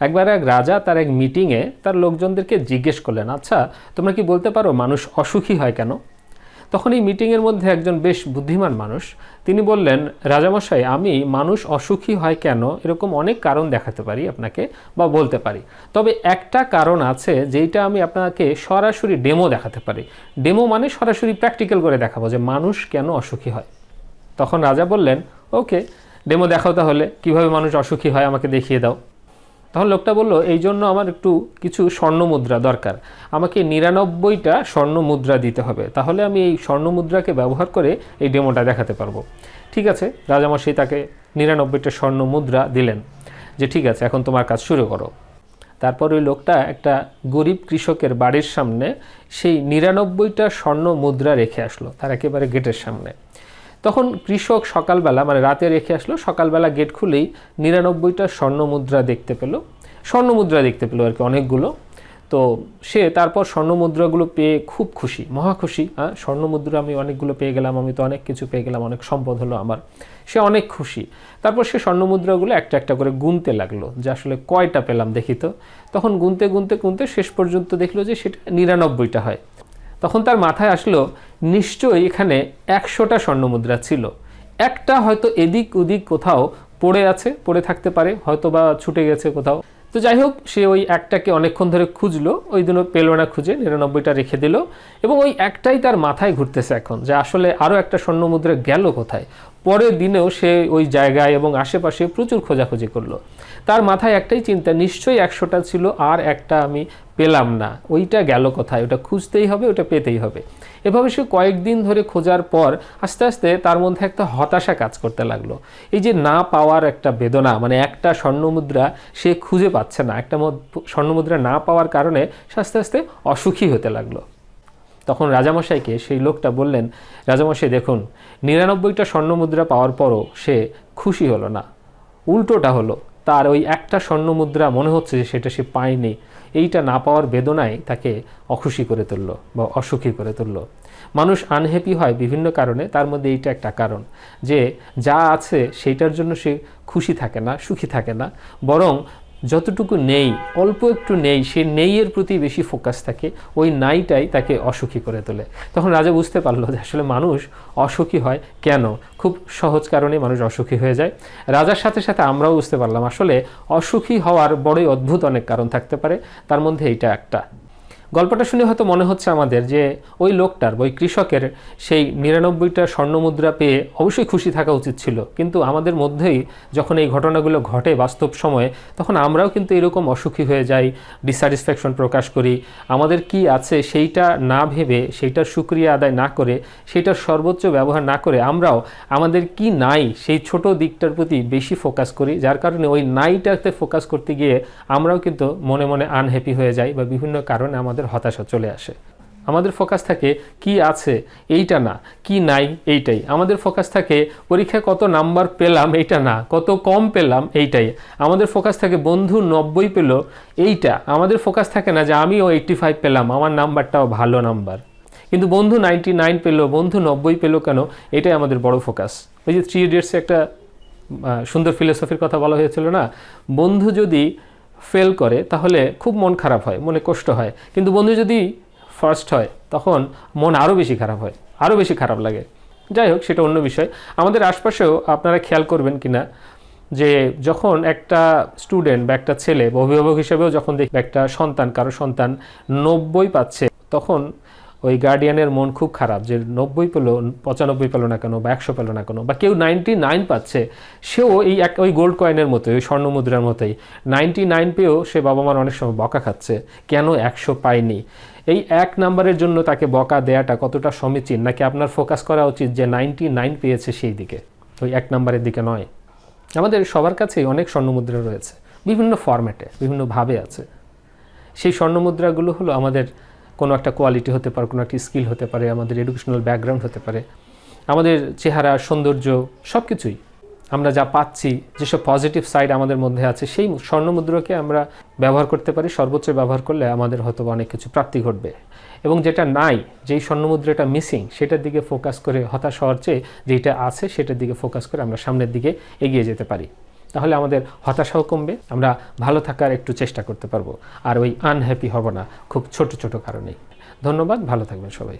একবার এক রাজা তার এক মিটিংয়ে তার লোকজনদেরকে জিজ্ঞেস করলেন আচ্ছা তোমরা কি বলতে পারো মানুষ অসুখী হয় কেন? তখন এই মিটিংয়ের মধ্যে একজন বেশ বুদ্ধিমান মানুষ, তিনি বললেন, রাজামশাই, আমি মানুষ অসুখী হয় কেন এরকম অনেক কারণ দেখাতে পারি আপনাকে বা বলতে পারি। তবে একটা কারণ আছে যেইটা আমি আপনাকে সরাসরি ডেমো দেখাতে পারি। ডেমো মানে সরাসরি প্র্যাকটিক্যাল করে দেখাবো যে মানুষ কেন অসুখী হয়। তখন রাজা বললেন, ওকে ডেমো দেখাও তাহলে। কীভাবে মানুষ অসুখী হয় আমাকে দেখিয়ে দাও। তখন লোকটা বলল, এই জন্য আমার একটু কিছু স্বর্ণ মুদ্রা দরকার। আমাকে নিরানব্বইটা স্বর্ণ মুদ্রা দিতে হবে। তাহলে আমি এই স্বর্ণ মুদ্রাকে ব্যবহার করে এই ডেমোটা দেখাতে পারব। ঠিক আছে, রাজামশাই তাকে নিরানব্বইটা স্বর্ণ মুদ্রা দিলেন। যে ঠিক আছে, এখন তোমার কাজ শুরু করো। তারপর ওই লোকটা একটা গরিব কৃষকের বাড়ির সামনে সেই নিরানব্বইটা স্বর্ণ মুদ্রা রেখে আসলো, তার একেবারে গেটের সামনে। তখন কৃষক সকালবেলা মানে রাতে রেখে আসলো, সকালবেলা গেট খুলেই নিরানব্বইটা স্বর্ণ মুদ্রা দেখতে পেল। স্বর্ণ মুদ্রা দেখতে পেল আর কি অনেকগুলো। তো সে তারপর স্বর্ণ মুদ্রাগুলো পেয়ে খুব খুশি, মহা খুশি। হ্যাঁ স্বর্ণ মুদ্রা আমি অনেকগুলো পেয়ে গেলাম, আমি তো অনেক কিছু পেয়ে গেলাম, অনেক সম্পদ হলো আমার। সে অনেক খুশি। তারপর সে স্বর্ণ মুদ্রাগুলো একটা একটা করে গুনতে লাগল, যে আসলে কয়টা পেলাম দেখি তো। তখন গুনতে গুনতে গুনতে শেষ পর্যন্ত দেখল যে সেটা নিরানব্বইটা হয়। তখন তার মাথায় আসলো নিশ্চয়ই এখানে একশোটা স্বর্ণমুদ্রা ছিল। একটা হয়তো এদিক ওদিক কোথাও পড়ে আছে, পড়ে থাকতে পারে হয়তো বা ছুটে গেছে কোথাও। তো যাই হোক, সে ওই একটাকে অনেকক্ষণ ধরে খুঁজলো, ওই দিনও পেল না খুঁজে নিরানব্বইটা রেখে দিল এবং ওই একটাই তার মাথায় ঘুরতেছে এখন যে আসলে আরও একটা স্বর্ণমুদ্রা গেল কোথায়। পরের দিনেও সে ওই জায়গায় এবং আশেপাশে প্রচুর খোঁজাখুঁজি করল। তার মাথায় একটাই চিন্তা, নিশ্চয়ই একশোটা ছিল আর একটা আমি পেলাম না। ওইটা গেল কোথায়? ওটা খুঁজতেই হবে, ওটা পেতেই হবে। এভাবে সে কয়েকদিন ধরে খোঁজার পর আস্তে আস্তে তার মধ্যে একটা হতাশা কাজ করতে লাগল। এই যে না পাওয়ার একটা বেদনা মানে একটা স্বর্ণমুদ্রা সে খুঁজে পাচ্ছে না, একটা স্বর্ণমুদ্রা না পাওয়ার কারণে সে আস্তে আস্তে অসুখী হতে লাগল। তখন রাজামশাইকে সেই লোকটা বললেন, রাজামশাই, দেখুন, নিরানব্বইটা স্বর্ণমুদ্রা পাওয়ার পরও সে খুশি হলো না। উল্টোটা হলো তার ওই একটা স্বর্ণ মুদ্রা মনে হচ্ছে যে সেটা সে পায়নি। এইটা না পাওয়ার বেদনায় তাকে অখুশি করে তুললো বা অসুখী করে তুললো। মানুষ আনহ্যাপি হয় বিভিন্ন কারণে, তার মধ্যে এইটা একটা কারণ যে যা আছে সেইটার জন্য সে খুশি থাকে না, সুখী থাকে না। বরং যতটুকু নেই, অল্প একটু নেই, সে নেইয়ের প্রতি বেশি ফোকাস থাকে, ওই নাইটাই তাকে অসুখী করে তোলে। তখন রাজা বুঝতে পারল যে আসলে মানুষ অসুখী হয় কেন? খুব সহজ কারণে মানুষ অসুখী হয়ে যায়। রাজার সাথে সাথে আমরাও বুঝতে পারলাম, আসলে অসুখী হওয়ার বড়ই অদ্ভুত অনেক কারণ থাকতে পারে। তার মধ্যে এইটা একটা। গল্পটা শুনে হয়তো মনে হচ্ছে আমাদের যে ওই লোকটার, ওই কৃষকের সেই নিরানব্বইটা স্বর্ণমুদ্রা পেয়ে অবশ্যই খুশি থাকা উচিত ছিল। কিন্তু আমাদের মধ্যেই যখন এই ঘটনাগুলো ঘটে বাস্তব সময়ে, তখন আমরাও কিন্তু এরকম অসুখী হয়ে যাই ডিস্যাটিসফ্যাকশন প্রকাশ করি। আমাদের কি আছে সেইটা না ভেবে, সেইটার সুক্রিয়া আদায় না করে, সেইটার সর্বোচ্চ ব্যবহার না করে আমরাও আমাদের কি নাই সেই ছোট দিকটার প্রতি বেশি ফোকাস করি। যার কারণে ওই নাইটাতে ফোকাস করতে গিয়ে আমরাও কিন্তু মনে মনে আনহ্যাপি হয়ে যাই বা বিভিন্ন কারণে আমাদের হতাশা চলে আসে। আমাদের ফোকাস থাকে, কি আছে, এইটা না, কি নাই, এইটাই। আমাদের ফোকাস থাকে পরীক্ষায় কত নাম্বার পেলাম, এইটা না, কত কম পেলাম, এইটাই। আমাদের ফোকাস থাকে, বন্ধু নব্বই পেল, এইটা। আমাদের ফোকাস থাকে না যে আমিও এইট্টি ফাইভ পেলাম, আমার নাম্বারটাও ভালো নাম্বার কিন্তু বন্ধু নাইনটি নাইন পেল, বন্ধু নব্বই পেল কেন? এটাই আমাদের বড় ফোকাস ওই যে থ্রি ইডিয়টসে একটা সুন্দর ফিলোসফির কথা বলা হয়েছিল না? বন্ধু যদি ফেল করে, তাহলে খুব মন খারাপ হয়, মনে কষ্ট হয়। কিন্তু বন্ধু যদি ফার্স্ট হয়, তখন মন আরও বেশি খারাপ হয় আরও বেশি খারাপ লাগে। যাই হোক, সেটা অন্য বিষয়। আমাদের আশপাশেও আপনারা খেয়াল করবেন কি না, যে যখন একটা স্টুডেন্ট বা একটা ছেলে বা অভিভাবক হিসেবেও যখন দেখবে একটা সন্তান, কারও সন্তান নব্বই পাচ্ছে, তখন ওই গার্ডিয়ানের মন খুব খারাপ যে নব্বই পেল, পঁচানব্বই পেল না কেন বা একশো পেল না কেন বা কেউ নাইনটি নাইন পাচ্ছে, সেও এই এক, ওই গোল্ড কয়েনের মতোই, ওই স্বর্ণ মুদ্রার মতোই নাইনটি নাইন পেয়েও সে বাবা মার অনেক সময় বকা খাচ্ছে, কেন একশো পায়নি? এই এক নাম্বারের জন্য তাকে বকা দেয়াটা কতটা সমীচীন? নাকি আপনার ফোকাস করা উচিত যে নাইনটি নাইন পেয়েছে সেই দিকে? ওই এক নাম্বারের দিকে নয়। আমাদের সবার কাছেই অনেক স্বর্ণমুদ্রা রয়েছে, বিভিন্ন ফরম্যাটে বিভিন্নভাবে আছে। সেই স্বর্ণমুদ্রাগুলো হলো আমাদের কোনো একটা কোয়ালিটি হতে পারে, কোনো একটা স্কিল হতে পারে, আমাদের এডুকেশনাল ব্যাকগ্রাউন্ড হতে পারে, আমাদের চেহারা, সৌন্দর্য সব কিছুই আমরা যা পাচ্ছি, যেসব পজিটিভ সাইড আমাদের মধ্যে আছে, সেই স্বর্ণমুদ্রাকে আমরা ব্যবহার করতে পারি, সর্বোচ্চ ব্যবহার করলে আমাদের হয়তো অনেক কিছু প্রাপ্তি ঘটবে। এবং যেটা নাই, যেই স্বর্ণমুদ্রাটা মিসিং সেটার দিকে ফোকাস করে হতাশ হওয়ার চেয়ে যেটা আছে, সেটার দিকে ফোকাস করে আমরা সামনের দিকে এগিয়ে যেতে পারি। তাহলে আমাদের হতাশাও কমবে, আমরা ভালো থাকার একটু চেষ্টা করতে পারব। আর ওই আনহ্যাপি হব না, খুব ছোট ছোট কারণেই। ধন্যবাদ, ভালো থাকবেন সবাই।